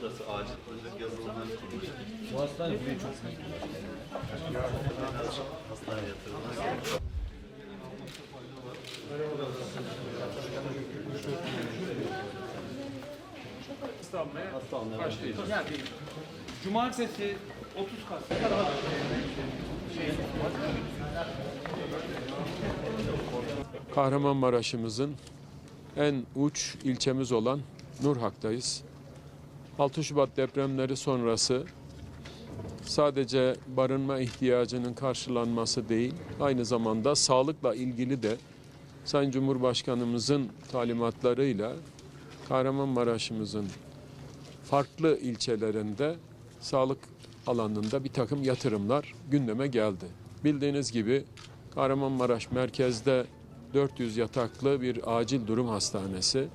Burası acil özel yazılımları kuruluş. Bu hastane burayı çok Hastane yatırımı. hasta almaya başlayacağız. Yani cumartesi 30 Kasım. Kahramanmaraş'ımızın en uç ilçemiz olan Nurhak'tayız. 6 Şubat depremleri sonrası sadece barınma ihtiyacının karşılanması değil, aynı zamanda sağlıkla ilgili de Sayın Cumhurbaşkanımızın talimatlarıyla Kahramanmaraş'ımızın farklı ilçelerinde sağlık alanında bir takım yatırımlar gündeme geldi. Bildiğiniz gibi Kahramanmaraş merkezde 400 yataklı bir acil durum hastanesi.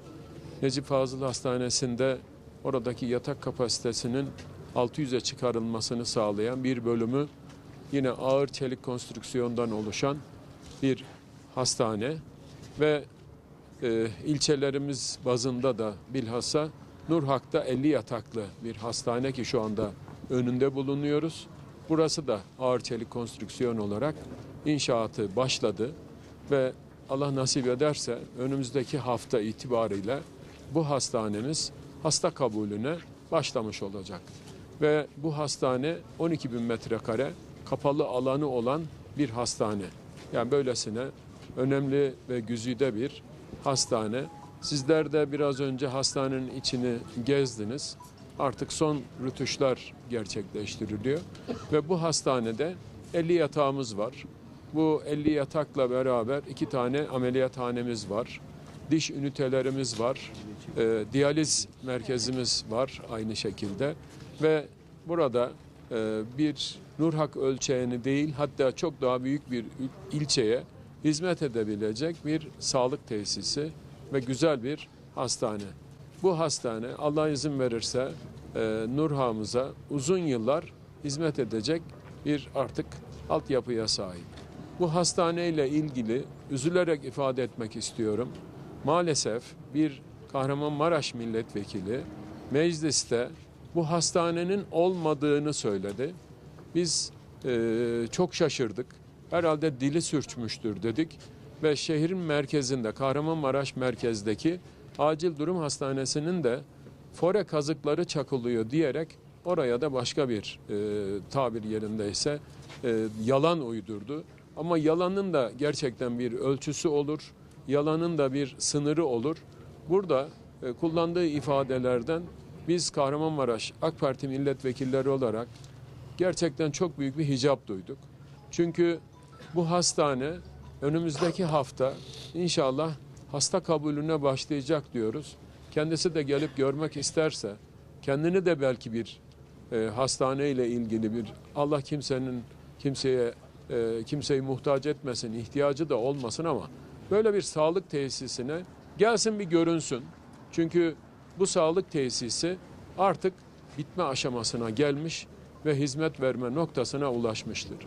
Necip Fazıl Hastanesi'nde oradaki yatak kapasitesinin 600'e çıkarılmasını sağlayan bir bölümü yine ağır çelik konstrüksiyondan oluşan bir hastane ve e, ilçelerimiz bazında da bilhassa Nurhak'ta 50 yataklı bir hastane ki şu anda önünde bulunuyoruz. Burası da ağır çelik konstrüksiyon olarak inşaatı başladı ve Allah nasip ederse önümüzdeki hafta itibariyle bu hastanemiz hasta kabulüne başlamış olacak. Ve bu hastane 12 bin metrekare kapalı alanı olan bir hastane. Yani böylesine önemli ve güzide bir hastane. Sizler de biraz önce hastanenin içini gezdiniz. Artık son rütuşlar gerçekleştiriliyor ve bu hastanede 50 yatağımız var. Bu 50 yatakla beraber iki tane ameliyathanemiz var. Diş ünitelerimiz var. e, diyaliz merkezimiz var aynı şekilde. Ve burada e, bir Nurhak ölçeğini değil hatta çok daha büyük bir il- ilçeye hizmet edebilecek bir sağlık tesisi ve güzel bir hastane. Bu hastane Allah izin verirse e, Nurhak'ımıza uzun yıllar hizmet edecek bir artık altyapıya sahip. Bu hastaneyle ilgili üzülerek ifade etmek istiyorum. Maalesef bir Kahramanmaraş milletvekili mecliste bu hastanenin olmadığını söyledi. Biz e, çok şaşırdık. Herhalde dili sürçmüştür dedik ve şehrin merkezinde Kahramanmaraş merkezdeki acil durum hastanesinin de fore kazıkları çakılıyor diyerek oraya da başka bir e, tabir yerindeyse e, yalan uydurdu. Ama yalanın da gerçekten bir ölçüsü olur, yalanın da bir sınırı olur. Burada e, kullandığı ifadelerden biz Kahramanmaraş AK Parti milletvekilleri olarak gerçekten çok büyük bir hicap duyduk. Çünkü bu hastane önümüzdeki hafta inşallah hasta kabulüne başlayacak diyoruz. Kendisi de gelip görmek isterse kendini de belki bir e, hastane ile ilgili bir Allah kimsenin kimseye e, kimseyi muhtaç etmesin, ihtiyacı da olmasın ama böyle bir sağlık tesisine gelsin bir görünsün. Çünkü bu sağlık tesisi artık bitme aşamasına gelmiş ve hizmet verme noktasına ulaşmıştır.